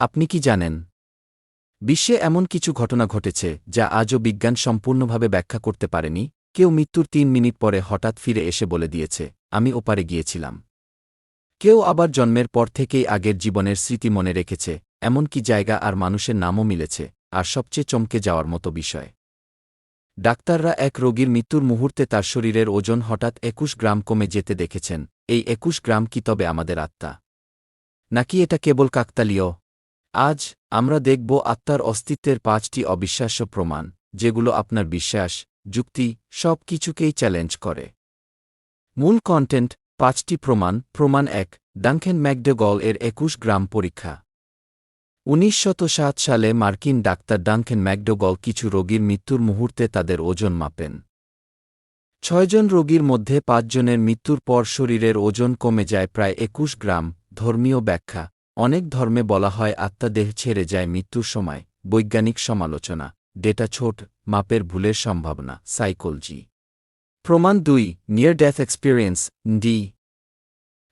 আপনি কি জানেন? বিশ্বে এমন কিছু ঘটনা ঘটেছে যা আজও বিজ্ঞান সম্পূর্ণভাবে ব্যাখ্যা করতে পারেনি। কেউ মৃত্যুর তিন মিনিট পরে হঠাৎ ফিরে এসে বলে দিয়েছে, আমি ওপারে গিয়েছিলাম। কেউ আবার জন্মের পর থেকেই আগের জীবনের স্মৃতি মনে রেখেছে এমনকি জায়গা আর মানুষের নামও মিলেছে, আর সবচেয়ে চমকে যাওয়ার মতো বিষয়। ডাক্তাররা এক রোগীর মৃত্যুর মুহূর্তে তার শরীরের ওজন হঠাৎ একুশ গ্রাম কমে যেতে দেখেছেন, এই একুশ গ্রাম কি তবে আমাদের আত্মা? নাকি এটা কেবল কাকতালীয়? আজ আমরা দেখব আত্মার অস্তিত্বের পাঁচটি অবিশ্বাস্য প্রমাণ, যেগুলো আপনার বিশ্বাস, যুক্তি সব কিছুকেই চ্যালেঞ্জ করে। মূল কন্টেন্ট পাঁচটি প্রমাণ প্রমাণ এক ডাঙ্কেন ম্যাকডেগল এর একুশ গ্রাম পরীক্ষা। উনিশ সালে মার্কিন ডাক্তার ডাঙ্কেন ম্যাকডোগল কিছু রোগীর মৃত্যুর মুহূর্তে তাদের ওজন মাপেন। ছয়জন রোগীর মধ্যে পাঁচজনের মৃত্যুর পর শরীরের ওজন কমে যায় প্রায় একুশ গ্রাম, ধর্মীয় ব্যাখ্যা। অনেক ধর্মে বলা হয় আত্মা দেহ ছেড়ে যায় মৃত্যুর সময়, বৈজ্ঞানিক সমালোচনা, ডেটা ছোট, মাপের ভুলের সম্ভাবনা সাইকোলজি প্রমাণ দুই নিয়ার ডেথ এক্সপিরিয়েন্স ডি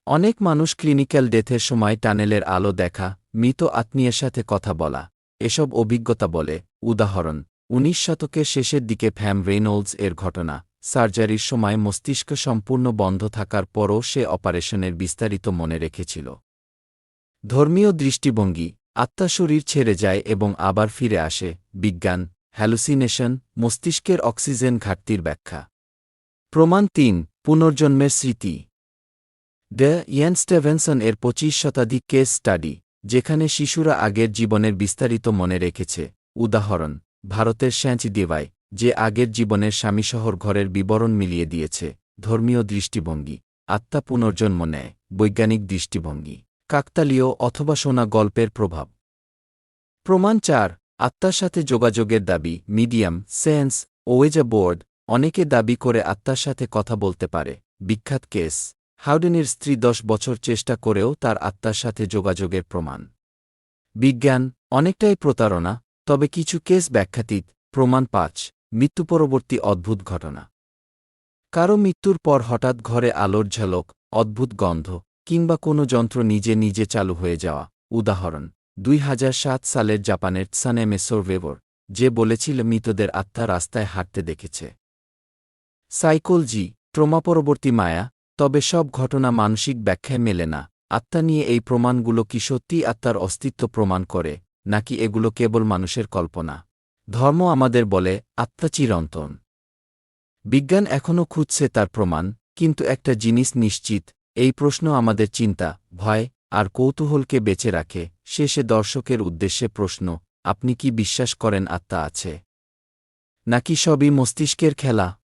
অনেক মানুষ ক্লিনিক্যাল ডেথের সময় টানেলের আলো দেখা, মৃত আত্মীয়ের সাথে কথা বলা, এসব অভিজ্ঞতা বলে, উদাহরণ, উনিশ শতকের শেষের দিকে ফ্যাম রেইনোলস এর ঘটনা, সার্জারির সময় মস্তিষ্ক সম্পূর্ণ বন্ধ থাকার পরও সে অপারেশনের বিস্তারিত মনে রেখেছিল। ধর্মীয় দৃষ্টিভঙ্গি, আত্মা শরীর ছেড়ে যায় এবং আবার ফিরে আসে, বিজ্ঞান, হ্যালুসিনেশন, মস্তিষ্কের অক্সিজেন ঘাটতির ব্যাখ্যা। প্রমাণ তিন, পুনর্জন্মের স্মৃতি। দ্য ইয়ান স্টেভেনসন এর পঁচিশ শতাধিক কেস স্টাডি, যেখানে শিশুরা আগের জীবনের বিস্তারিত মনে রেখেছে। উদাহরণ, ভারতের শ্যাঁচ দেওয়ায় যে আগের জীবনের স্বামীশহর ঘরের বিবরণ মিলিয়ে দিয়েছে। ধর্মীয় দৃষ্টিভঙ্গি, আত্মা পুনর্জন্ম নেয়, বৈজ্ঞানিক দৃষ্টিভঙ্গি। কাকতালীয় অথবা শোনা গল্পের প্রভাব। প্রমাণ চার, আত্মার সাথে যোগাযোগের দাবি, মিডিয়াম, সেন্স, ওয়েজা বোর্ড, অনেকে দাবি করে আত্মার সাথে কথা বলতে পারে। বিখ্যাত কেস, হাউডেনের স্ত্রী দশ বছর চেষ্টা করেও তার আত্মার সাথে যোগাযোগের প্রমাণ। বিজ্ঞান, অনেকটাই প্রতারণা, তবে কিছু কেস ব্যাখ্যাতীত, প্রমাণ পাঁচ, মৃত্যু পরবর্তী অদ্ভুত ঘটনা। কারও মৃত্যুর পর হঠাৎ ঘরে আলোর ঝালক, অদ্ভুত গন্ধ কিংবা কোনো যন্ত্র নিজে নিজে চালু হয়ে যাওয়া। উদাহরণ, দুই সালের জাপানের সানেমে সোরভেভর যে বলেছিল মৃতদের আত্মা রাস্তায় হাঁটতে দেখেছে। সাইকোলজি ট্রমা পরবর্তী মায়া, তবে সব ঘটনা মানসিক ব্যাখ্যায় মেলে না। আত্মা নিয়ে এই প্রমাণগুলো কি সত্যি আত্মার অস্তিত্ব প্রমাণ করে, নাকি এগুলো কেবল মানুষের কল্পনা? ধর্ম আমাদের বলে, আত্মা চিরন্তন। বিজ্ঞান এখনও খুঁজছে তার প্রমাণ, কিন্তু একটা জিনিস নিশ্চিত এই প্রশ্ন আমাদের চিন্তা, ভয় আর কৌতূহলকে বেঁচে রাখে শেষে দর্শকের উদ্দেশ্যে প্রশ্ন, আপনি কি বিশ্বাস করেন আত্মা আছে? নাকি সবই মস্তিষ্কের খেলা?